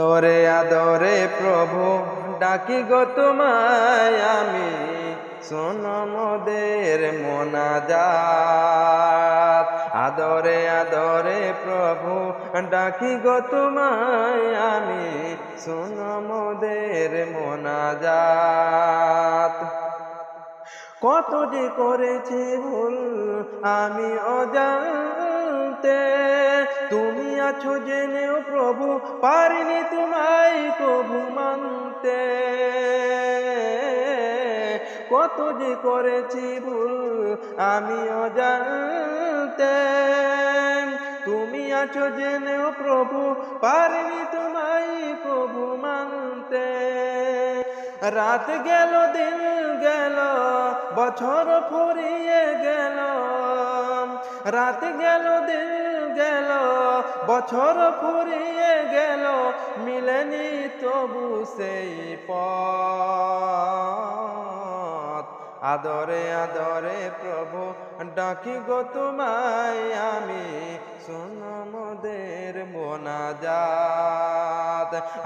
তোরে আদরে প্রভু, ডাকি গো তোমায় আমি। শোন মোদের মোনাজাত। আদরে আদরে প্রভু, ডাকি গো তোমায় আমি। শোন মোদের মোনাজাত। কত যে করেছে ভুল, আমি অজান্তে তুমি আছো জেনেও প্রভু, পারিনি তোমায় কভু মানতে। কত যে করেছি ভুল আমি অজান্তে তুমি আছো জেনেও প্রভু, পারিনি তোমায় কভু মানতে। রাত গেল, দিন গেল, বছর ফুরিয়ে গেল রাত গেল, দিন গেল, বছর ফুরিয়ে গেল, মিলেনি তবু সেই পথ। আদরে আদরে প্রভু, ডাকি গো তোমায় আমি মোদের মোনাজাত।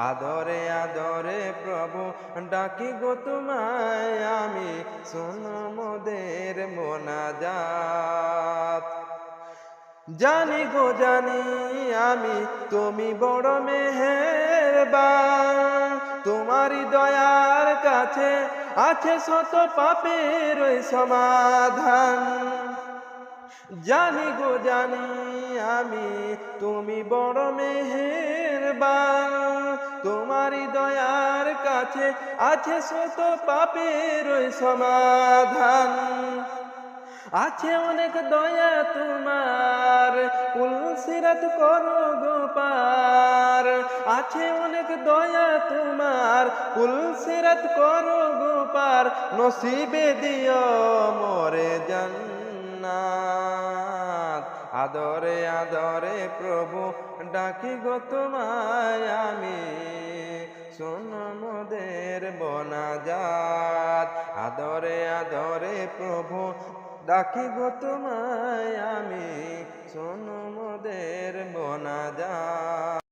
আদরে আদরে প্রভু, ডাকি গো তোমায় আমি মোদের মোনাজাত। জানি গো, জানি আমি, তুমি বড় মেহেরবান। তোমারই দয়ার কাছে আছে শত পাপের সমাধান। জানি গো, জানি আমি, তুমি বড় মেহেরবান। তোমারই দয়ার কাছে আছে শত পাপের সমাধান। আছে অনেক দয়া তোমার। কুলসিরাত করো গোপার আছে অনেক দয়া তোমার। কুলসিরাত করো গোপার নসিবে দিও মরে জান্নাত। আদরে আদরে প্রভু, ডাকি গো তোমায় আমি। শোন মোদের বনাজাত। আদরে আদরে প্রভু ডাকি গো তোমায় আমি।